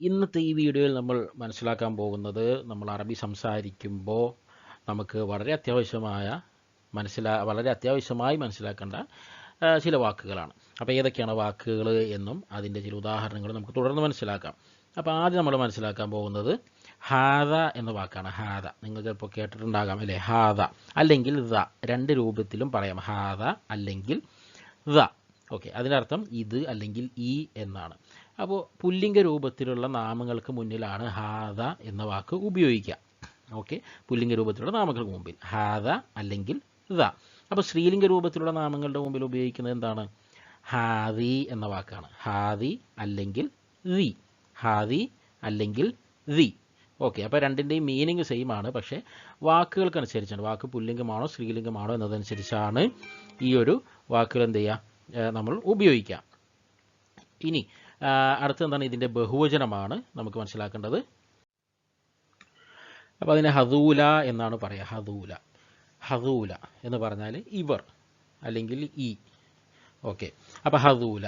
ഇന്നത്തെ ഈ വീഡിയോയിൽ നമ്മൾ മനസ്സിലാക്കാൻ പോകുന്നത് നമ്മൾ അറബി സംസാരിക്കുമ്പോൾ നമുക്ക് വളരെ അത്യാവശ്യമായ മനസ്സിലാ വളരെ അത്യാവശ്യമായി മനസ്സിലാക്കേണ്ട ചില വാക്കുകളാണ്. അപ്പോൾ ഏതൊക്കെയാണ് വാക്കുകൾ എന്നും അതിന്റെ ചില ഉദാഹരണങ്ങൾ നമുക്ക് തുടർന്ന് മനസ്സിലാക്കാം. അപ്പോൾ ആദ്യം നമ്മൾ മനസ്സിലാക്കാൻ പോകുന്നത് ഹാദ എന്ന വാക്കാണ്. ഹാദ. നിങ്ങൾ ചിലപ്പോൾ കേട്ടിട്ടുണ്ടാകാം അല്ലേ? ഹാദ. അല്ലെങ്കിൽ ദ. രണ്ട് രൂപത്തിലും പറയാം. ഹാദ അല്ലെങ്കിൽ ദ. ഓക്കെ അതിനർത്ഥം ഇത് അല്ലെങ്കിൽ ഈ എന്നാണ്. അപ്പോൾ പുല്ലിംഗ രൂപത്തിലുള്ള നാമങ്ങൾക്ക് മുന്നിലാണ് ഹാദ എന്ന വാക്ക് ഉപയോഗിക്കുക. ഓക്കെ പുല്ലിംഗ രൂപത്തിലുള്ള നാമങ്ങൾക്ക് മുമ്പിൽ. ഹാദ അല്ലെങ്കിൽ ദ. അപ്പോൾ സ്ത്രീലിംഗ രൂപത്തിലുള്ള നാമങ്ങളുടെ മുമ്പിൽ ഉപയോഗിക്കുന്നത് എന്താണ്? ഹാദി എന്ന വാക്കാണ്. ഹാദി അല്ലെങ്കിൽ ദി. ഹാദി അല്ലെങ്കിൽ ദി. ഓക്കെ അപ്പോൾ രണ്ടിന്റെയും മീനിങ് സെയിം ആണ്. പക്ഷേ വാക്കുകൾക്കനുസരിച്ചാണ്. വാക്ക് പുല്ലിംഗമാണോ സ്ത്രീലിംഗമാണോ എന്നതനുസരിച്ചാണ് ഈ ഒരു വാക്കുകൾ എന്ത് ചെയ്യുക നമ്മൾ ഉപയോഗിക്കാം. ഇനി അടുത്ത എന്താണ് ഇതിന്റെ ബഹുവചനമാണ് നമുക്ക് മനസ്സിലാക്കേണ്ടത്. അപ്പോൾ അതിനെ ഹദൂല എന്നാണ് പറയുക ഹദൂല. ഹദൂല എന്ന് പറഞ്ഞാൽ ഇവർ അല്ലെങ്കിൽ ഈ. ഓക്കെ. അപ്പോൾ ഹദൂല.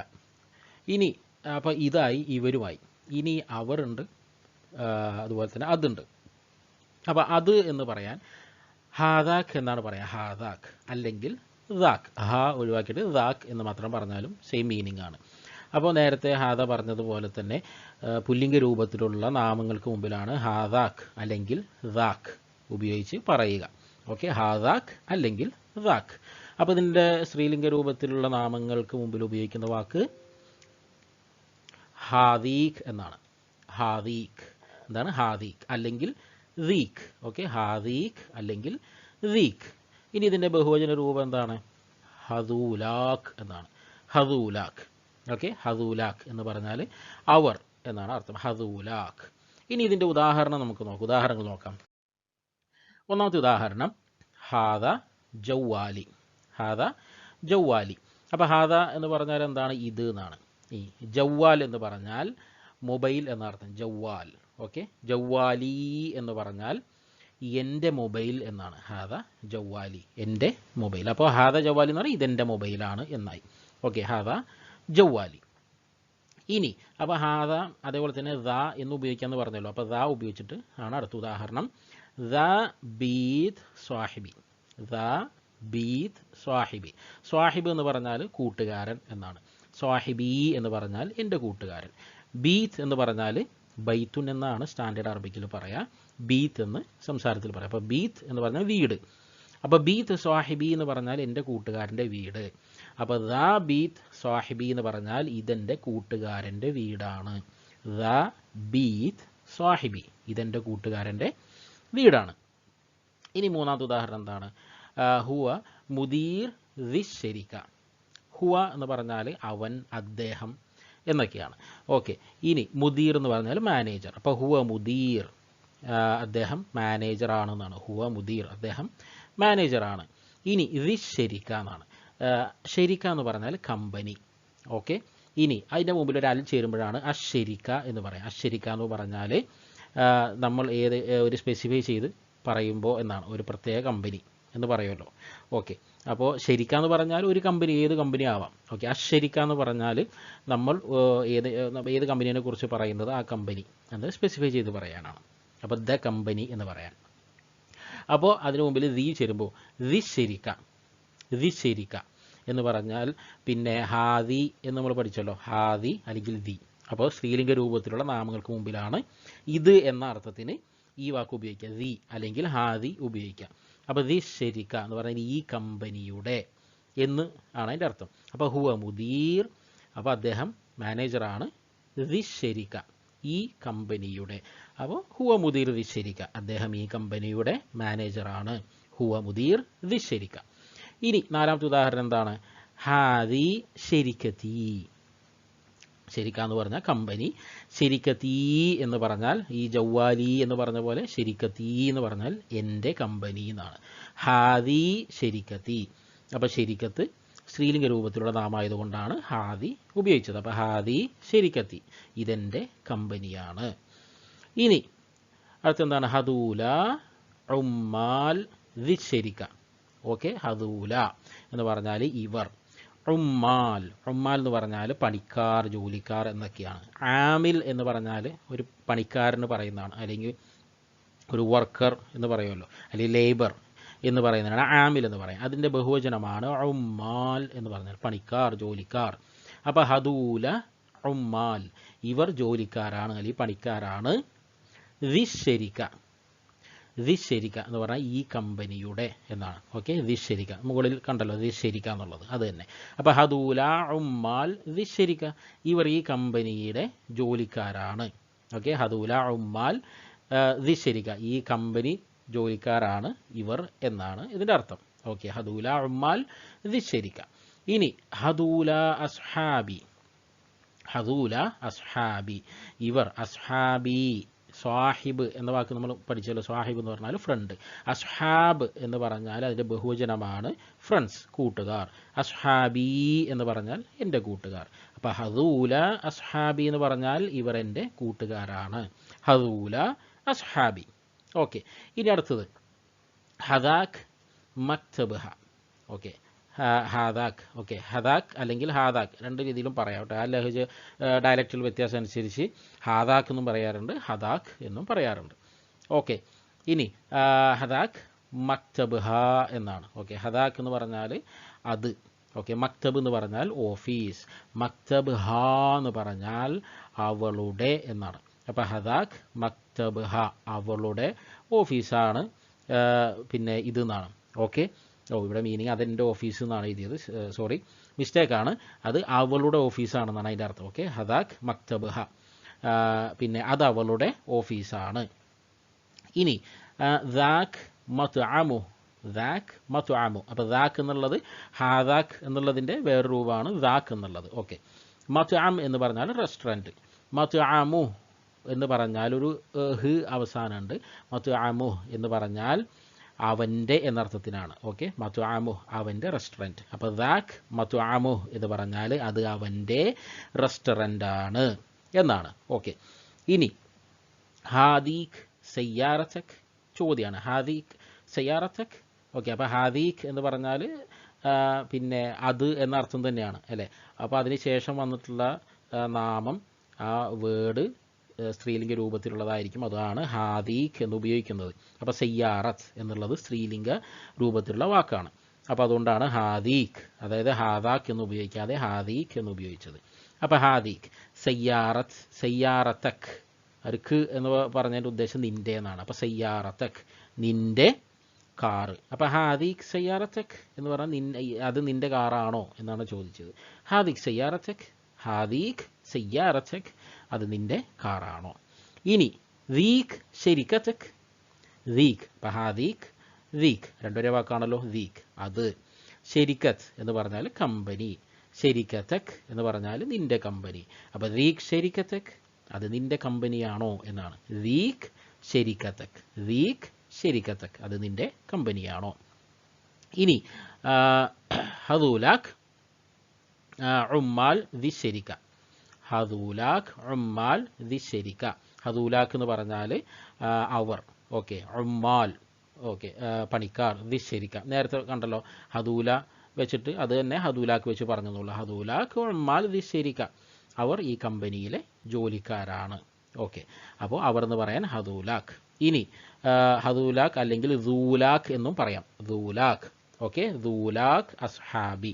ഇനി അപ്പോൾ ഇതായി ഇവരുമായി. ഇനി അവരുണ്ട് അതുപോലെ തന്നെ അതുണ്ട്. അപ്പോൾ അത് എന്ന് പറയാൻ ഹാദാഖ് എന്നാണ് പറയുക ഹാദാഖ്. അല്ലെങ്കിൽ ദാഖ് ഹ ഒഴിവാക്കിയിട്ട് ദാക്ക് എന്ന് മാത്രം പറഞ്ഞാലും സെയിം മീനിങ് ആണ്. അപ്പോൾ നേരത്തെ ഹാദ പറഞ്ഞതുപോലെ തന്നെ പുല്ലിംഗ രൂപത്തിലുള്ള നാമങ്ങൾക്ക് മുമ്പിലാണ് ഹാദാക്ക് അല്ലെങ്കിൽ ദാക്ക് ഉപയോഗിച്ച് പറയുക. ഓക്കെ ഹാദാക്ക് അല്ലെങ്കിൽ ദാക്ക് അപ്പോൾ ഇതിന്റെ സ്ത്രീലിംഗ രൂപത്തിലുള്ള നാമങ്ങൾക്ക് മുമ്പിൽ ഉപയോഗിക്കുന്ന വാക്ക് ഹാദീഖ് എന്നാണ്. ഹാദീഖ്. എന്താണ്? ഹാദീഖ്. അല്ലെങ്കിൽ ദീഖ് ഓക്കെ ഹാദീഖ് അല്ലെങ്കിൽ ദീഖ് ഇനി ഇതിന്റെ ബഹുവചന രൂപം എന്താണ്? ഹദൂലാഖ് എന്നാണ്. ഹദൂലാഖ്. ഓക്കെ? ഹദൂലാഖ് എന്ന് പറഞ്ഞാൽ അവർ എന്നാണ് അർത്ഥം. ഹദൂലാഖ്. ഇനി ഇതിന്റെ ഉദാഹരണം നമുക്ക് നോക്കാം. ഉദാഹരണങ്ങൾ നോക്കാം. ഒന്നാമത്തെ ഉദാഹരണം. ഹാദ ജൗവാലി. ഹാദ ജൗവാലി. അപ്പോൾ ഹാദ എന്ന് പറഞ്ഞാൽ എന്താണ്? ഇത് എന്നാണ്. ഈ ജവ്വാൽ എന്ന് പറഞ്ഞാൽ മൊബൈൽ എന്നർത്ഥം ജവ്വാൽ ഓക്കെ? ജവ്വാലി എന്ന് പറഞ്ഞാൽ എന്റെ മൊബൈൽ എന്നാണ്. ഹാദ ജവ്വാലി എന്റെ മൊബൈൽ. അപ്പോൾ ഹാദ ജവ്വാലി എന്ന് പറഞ്ഞാൽ ഇതെന്റെ മൊബൈലാണ് എന്നായി. ഓക്കെ ഹാദ ജവ്വാലി ഇനി അപ്പോൾ ഹാദ അതേപോലെ തന്നെ ദ എന്ന് ഉപയോഗിക്കാമെന്ന് പറഞ്ഞല്ലോ. അപ്പോൾ ദ ഉപയോഗിച്ചിട്ട് ആണ് അടുത്ത ഉദാഹരണം. ദ ബീത് സ്വാഹിബി. ദ ബീത് സ്വാഹിബി. സ്വാഹിബ് എന്ന് പറഞ്ഞാൽ കൂട്ടുകാരൻ എന്നാണ്. സ്വാഹിബി എന്ന് പറഞ്ഞാൽ എന്റെ കൂട്ടുകാരൻ. ബീത്ത് എന്ന് പറഞ്ഞാൽ ബൈത്തുൻ എന്നാണ് സ്റ്റാൻഡേർഡ് അറബിക്കിൽ പറയാ. ബീത്ത് എന്ന് സംസാരത്തിൽ പറയാം. അപ്പോൾ ബീത്ത് എന്ന് പറഞ്ഞാൽ വീട്. അപ്പോൾ ബീത്ത് സ്വാഹിബി എന്ന് പറഞ്ഞാൽ എന്റെ കൂട്ടുകാരന്റെ വീട്. അപ്പോൾ ദ ബീത്ത് സ്വാഹിബി എന്ന് പറഞ്ഞാൽ ഇതെന്റെ കൂട്ടുകാരന്റെ വീടാണ്. ദ ബീത്ത് സ്വാഹിബി ഇതെന്റെ കൂട്ടുകാരന്റെ വീടാണ്. ഇനി മൂന്നാമത്തെ ഉദാഹരണം എന്താണ്? ഹുവ മുദീർ ദി ശരിക്ക. ഹുവ എന്ന് പറഞ്ഞാൽ അവൻ അദ്ദേഹം എന്നൊക്കെയാണ്. ഓക്കെ. ഇനി മുദീർ എന്ന് പറഞ്ഞാൽ മാനേജർ. അപ്പോൾ ഹുവ മുദീർ. അദ്ദേഹം മാനേജർ ആണെന്നാണ്. ഹുവ മുദീർ അദ്ദേഹം മാനേജർ ആണ്. ഇനി ഇത് ശരിക്ക എന്നാണ്. ശരിക്ക എന്ന് പറഞ്ഞാൽ കമ്പനി ഓക്കെ ഇനി അതിന്റെ മുമ്പിൽ ഒരു അൽ ചേരുമ്പോഴാണ് അശരിക്ക എന്ന് പറയാം. അശരിക്ക എന്ന് പറഞ്ഞാൽ നമ്മൾ ഏത് ഒരു സ്പെസിഫൈ ചെയ്ത് പറയുമ്പോൾ എന്നാണ്. ഒരു പ്രത്യേക കമ്പനി എന്ന് പറയുമല്ലോ. ഓക്കെ അപ്പോൾ ശരിക്ക എന്ന് പറഞ്ഞാൽ ഒരു കമ്പനി ഏത് കമ്പനി ആവാം. ഓക്കെ അശരിക്ക എന്ന് പറഞ്ഞാൽ നമ്മൾ ഏത് ഏത് കമ്പനീനെ കുറിച്ച് പറയുന്നത് ആ കമ്പനി എന്ന് സ്പെസിഫൈ ചെയ്ത് പറയാനാണ്. അപ്പോൾ ദ കമ്പനി എന്ന് പറയാം. അപ്പോൾ അതിനു മുമ്പിൽ ദി ചേരുമ്പോൾ ദി ശരിക്ക ദി ശരിക്ക എന്ന് പറഞ്ഞാൽ പിന്നെ ഹാദി എന്ന് നമ്മൾ പഠിച്ചല്ലോ. ഹാദി അല്ലെങ്കിൽ ദി. അപ്പോൾ സ്ത്രീലിംഗ രൂപത്തിലുള്ള നാമങ്ങൾക്ക് മുമ്പിലാണ് ഇത് എന്ന അർത്ഥത്തിന് ഈ വാക്ക് ഉപയോഗിക്കുക. ദി അല്ലെങ്കിൽ ഹാദി ഉപയോഗിക്കുക. അപ്പോൾ ദി ശരിക്ക എന്ന് പറഞ്ഞാൽ ഈ കമ്പനിയുടെ എന്ന് ആണ് അതിന്റെ അർത്ഥം. അപ്പോൾ ഹുവ മുദീർ അപ്പോൾ അദ്ദേഹം മാനേജറാണ് ദി ശരിക്ക. ഈ കമ്പനിയുടെ. അപ്പോൾ ഹുവ മുദീർ വിശ്വരിക്ക. അദ്ദേഹം ഈ കമ്പനിയുടെ മാനേജറാണ്. ഹുവ മുദീർ വിശ്വരിക്ക. ഇനി നാലാമത്തെ ഉദാഹരണം എന്താണ്? ഹാദി ശരിക്കത്തി. ശരിക്ക എന്ന് പറഞ്ഞാൽ കമ്പനി. ശരിക്കത്തി എന്ന് പറഞ്ഞാൽ ഈ ജവ്വാലി എന്ന് പറഞ്ഞ പോലെ ശരിക്കത്തി എന്ന് പറഞ്ഞാൽ എന്റെ കമ്പനി എന്നാണ്. ഹാദി ശരിക്കത്തി. അപ്പോൾ ശരിക്കത്ത് സ്ത്രീലിംഗ രൂപത്തിലുള്ള നാമായതുകൊണ്ടാണ് ഹാദി ഉപയോഗിച്ചത്. അപ്പോൾ ഹാദി ശരിക്കത്തി ഇതെന്റെ കമ്പനിയാണ്. ഇനി അടുത്തെന്താണ്? ഹദൂല ഉമ്മാൽ ദി ദിശരിക്ക. ഓക്കെ ഹദൂല എന്ന് പറഞ്ഞാൽ ഇവർ. ഉമ്മാൽ ഉമ്മാൽ എന്ന് പറഞ്ഞാൽ പണിക്കാർ ജോലിക്കാർ എന്നൊക്കെയാണ്. ആമിൽ എന്ന് പറഞ്ഞാൽ ഒരു പണിക്കാരന് പറയുന്നതാണ്. അല്ലെങ്കിൽ ഒരു വർക്കർ എന്ന് പറയുമല്ലോ. അല്ലെങ്കിൽ ലേബർ എന്ന് പറയുന്നതാണ് ആമിൽ എന്ന് പറയും. അതിന്റെ ബഹുവചനമാണ് ഉമ്മാൽ എന്ന് പറഞ്ഞാൽ പണിക്കാർ ജോലിക്കാർ. അപ്പോൾ ഹദൂല ഉമ്മാൽ. ഇവർ ജോലിക്കാരാണ് അല്ലെങ്കിൽ പണിക്കാരാണ്. ദിശരിക്ക ദിശരിക്ക എന്ന് പറഞ്ഞാൽ ഈ കമ്പനിയുടെ എന്നാണ്. ഓക്കെ? ദിശരിക്ക മുകളിൽ കണ്ടല്ലോ ദിശരിക്ക എന്നുള്ളത്. അത് തന്നെ. അപ്പോൾ ഹദൂല ഉമ്മാൽ ദിശരിക്ക ഇവർ ഈ കമ്പനിയുടെ ജോലിക്കാരാണ്. ഓക്കെ? ഹദൂല ഉമ്മാൽ ദിശരിക്ക ഈ കമ്പനി ജോലിക്കാരാണ് ഇവർ എന്നാണ് ഇതിന്റെ അർത്ഥം. ഓക്കെ ഹദൂല ഉമ്മാൽ ദിശരിക്ക ഇനി ഹദൂല അസ്ഹാബി. ഹദൂല അസ്ഹാബി. ഇവർ അസ്ഹാബി സ്വാഹിബ് എന്ന വാക്ക് നമ്മൾ പഠിച്ചല്ലോ. സ്വാഹിബ് എന്ന് പറഞ്ഞാൽ ഫ്രണ്ട് അസ്ഹാബ് എന്ന് പറഞ്ഞാൽ അതിന്റെ ബഹുവചനമാണ് ഫ്രണ്ട്സ് കൂട്ടുകാർ. അസ്ഹാബി എന്ന് പറഞ്ഞാൽ എന്റെ കൂട്ടുകാർ. അപ്പം ഹദൂല അസ്ഹാബി എന്ന് പറഞ്ഞാൽ ഇവർ എന്റെ കൂട്ടുകാരാണ്. ഹദൂല അസ്ഹാബി. ഓക്കെ ഇനി അടുത്തത്. ഹദാഖ് മക്തബഹ. ഓക്കെ ഹാദാഖ്. ഓക്കെ ഹദാഖ് അല്ലെങ്കിൽ ഹാദാഖ്. രണ്ട് രീതിയിലും പറയാം കേട്ടോ ആ ലഹജ് ഡയലക്റ്റിൽ വ്യത്യാസം അനുസരിച്ച് ഹാദാഖ് എന്നും പറയാറുണ്ട്. ഹദാഖ് എന്നും പറയാറുണ്ട്. ഓക്കെ ഇനി ഹദാഖ് മക്തബ്ഹ എന്നാണ്. ഓക്കെ ഹദാഖ് എന്ന് പറഞ്ഞാൽ അത്. ഓക്കെ മക്തബ് എന്ന് പറഞ്ഞാൽ ഓഫീസ്. മക്തബ് ഹ എന്ന് പറഞ്ഞാൽ അവളുടെ എന്നാണ്. അപ്പോൾ ഹദാഖ് മക്തബ് ഹ അവളുടെ ഓഫീസാണ് പിന്നെ ഇത് എന്നാണ് ഓക്കെ? ഓ ഇവിടെ മീനിങ് അതെന്റെ ഓഫീസ് എന്നാണ് എഴുതിയത്. സോറി മിസ്റ്റേക്കാണ് അത് അവളുടെ ഓഫീസാണെന്നാണ് അതിന്റെ അർത്ഥം. ഓക്കെ? ഹദാഖ് മക്തബ് ഹ പിന്നെ അത് അവളുടെ ഓഫീസാണ്. ഇനി ദാഖ് മത്ത് ആമു ദാഖ് മത്ത് ആമു അപ്പോൾ ദാഖ് എന്നുള്ളത് ഹാദാഖ് എന്നുള്ളതിന്റെ വേറെ രൂപമാണ് ദാഖ് എന്നുള്ളത്. ഓക്കെ? മത്ത് ആം എന്ന് പറഞ്ഞാൽ റെസ്റ്റോറന്റ് മത്ത് ആമു എന്ന് പറഞ്ഞാൽ ഒരു ഹ് അവസാനമുണ്ട്. മത്തു ആമു എന്ന് പറഞ്ഞാൽ അവന്റെ എന്നർത്ഥത്തിനാണ്. ഓക്കെ? മത്തു ആമു അവന്റെ റെസ്റ്റോറന്റ്. അപ്പോൾ ദാഖ് മത്തു ആമു എന്ന് പറഞ്ഞാൽ അത് അവന്റെ റെസ്റ്റോറന്റാണ് എന്നാണ്. ഓക്കെ? ഇനി ഹാദീഖ് സയ്യാറച്ചക് ചോദ്യമാണ്. ഹാദീഖ് സയ്യാറച്ചക് ഓക്കെ? അപ്പോൾ ഹാദീഖ് എന്ന് പറഞ്ഞാൽ പിന്നെ അത് എന്ന അർത്ഥം തന്നെയാണ്. അല്ലേ? അപ്പോൾ അതിന് ശേഷം വന്നിട്ടുള്ള നാമം ആ വേർഡ് സ്ത്രീലിംഗ രൂപത്തിലുള്ളതായിരിക്കും. അതാണ് ഹാദീഖ് എന്ന് ഉപയോഗിക്കുന്നത്. അപ്പോൾ സയ്യാറത്ത് എന്നുള്ളത് സ്ത്രീലിംഗ രൂപത്തിലുള്ള വാക്കാണ്. അപ്പോൾ അതുകൊണ്ടാണ് ഹാദീഖ് അതായത് ഹാദാഖ് എന്ന് ഉപയോഗിക്കാതെ ഹാദീഖ് എന്ന് ഉപയോഗിച്ചത്. അപ്പോൾ ഹാദീഖ് സയ്യാറത്ത് സയ്യാറത്തക്. അർക്ക് എന്ന് പറഞ്ഞതിന്റെ ഉദ്ദേശം നിന്റെ എന്നാണ്. അപ്പോൾ സയ്യാറത്തക് നിന്റെ കാറ്. അപ്പോൾ ഹാദിഖ് സയ്യാറത്തക് എന്ന് പറഞ്ഞാൽ നിൻ അത് നിന്റെ കാറാണോ എന്നാണ് ചോദിച്ചത്. ഹാദിഖ് സയ്യാറത്തക് ഹാദീഖ് സയ്യാറത്തക് അത് നിന്റെ കാറാണോ. ഇനി ദീഖ് ശരിക്കത്തക് ദീഖ് അപ്പം ഹാദീഖ് ദീഖ് രണ്ടൊരേ വാക്കാണല്ലോ ദീഖ്. അത് ശരിക്കത്ത് എന്ന് പറഞ്ഞാൽ കമ്പനി. ശരിക്കത്തക് എന്ന് പറഞ്ഞാൽ നിന്റെ കമ്പനി. അപ്പോൾ ദീഖ് ശരിക്കത്തക് അത് നിന്റെ കമ്പനിയാണോ എന്നാണ്. ദീഖ് ശരിക്കത്തക് ദീഖ് ശരിക്കത്തക് അത് നിന്റെ കമ്പനിയാണോ. ഇനി ഹദൂലാഖ് ഉമ്മാൽ ദി ശരിക്ക. ഹദൂലാഖ് Ummal the ശരിക്ക. ഹദൂലാഖ് എന്ന് പറഞ്ഞാൽ അവർ. ഓക്കെ ഉമ്മാൽ. ഓക്കെ പണിക്കാർ ദി ശരിക്ക. നേരത്തെ കണ്ടല്ലോ ഹദൂല വെച്ചിട്ട് അത് തന്നെ ഹദൂലാഖ് വെച്ച് പറഞ്ഞെന്നുള്ളൂ. ഹദൂലാഖ് ഉമ്മാൽ ദി ശരിക്ക. അവർ ഈ കമ്പനിയിലെ ജോലിക്കാരാണ്. ഓക്കെ അപ്പോൾ അവർ എന്ന് പറയാൻ ഹദൂലാഖ്. ഇനി ഹദൂലാഖ് അല്ലെങ്കിൽ ദൂലാഖ് എന്നും പറയാം. ദൂലാഖ്. ഓക്കെ ദൂലാഖ് അസ്ഹാബി.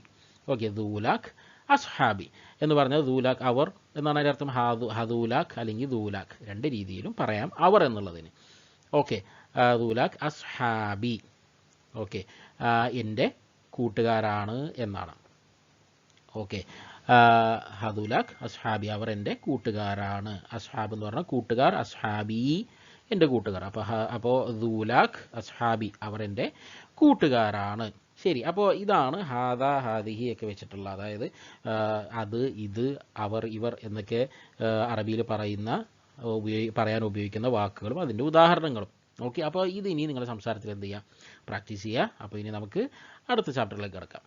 ഓക്കെ ദൂലാഖ് അസ്ഹാബി. എന്ന് പറഞ്ഞാൽ ദൂലാഖ് അവർ എന്നാണ് അതിന്റെ അർത്ഥം? ഹാദു ഹദൂലാഖ് അല്ലെങ്കിൽ ദൂലാഖ് രണ്ട് രീതിയിലും പറയാം അവർ എന്നുള്ളതിന്. ഓക്കെ. ദൂലാഖ് അസ്ഹാബി. ഓക്കെ. എന്റെ കൂട്ടുകാരാണ് എന്നാണ്. ഓക്കെ. ഹദുലാഖ് അസ്ഹാബി. അവർ എന്റെ കൂട്ടുകാരാണ്. അസ്ഹാബ് എന്ന് പറഞ്ഞാൽ കൂട്ടുകാർ അസ്ഹാബി എന്റെ കൂട്ടുകാർ. അപ്പോൾ അപ്പോൾ ദൂലാഖ് അസ്ഹാബി. അവർ എന്റെ കൂട്ടുകാരാണ്. ശരി അപ്പോൾ ഇതാണ് ഹാദ ഹാദിഹി ഒക്കെ വെച്ചിട്ടുള്ള അതായത് അത് ഇത് അവർ ഇവർ എന്നൊക്കെ അറബിയിൽ പറയുന്ന ഉപയോഗി പറയാൻ ഉപയോഗിക്കുന്ന വാക്കുകളും അതിന്റെ ഉദാഹരണങ്ങളും. ഓക്കെ അപ്പോൾ ഇത് ഇനി നിങ്ങളുടെ സംസാരത്തിൽ എന്ത് ചെയ്യുക പ്രാക്ടീസ് ചെയ്യുക അപ്പോൾ ഇനി നമുക്ക് അടുത്ത ചാപ്റ്ററിലേക്ക് കിടക്കാം.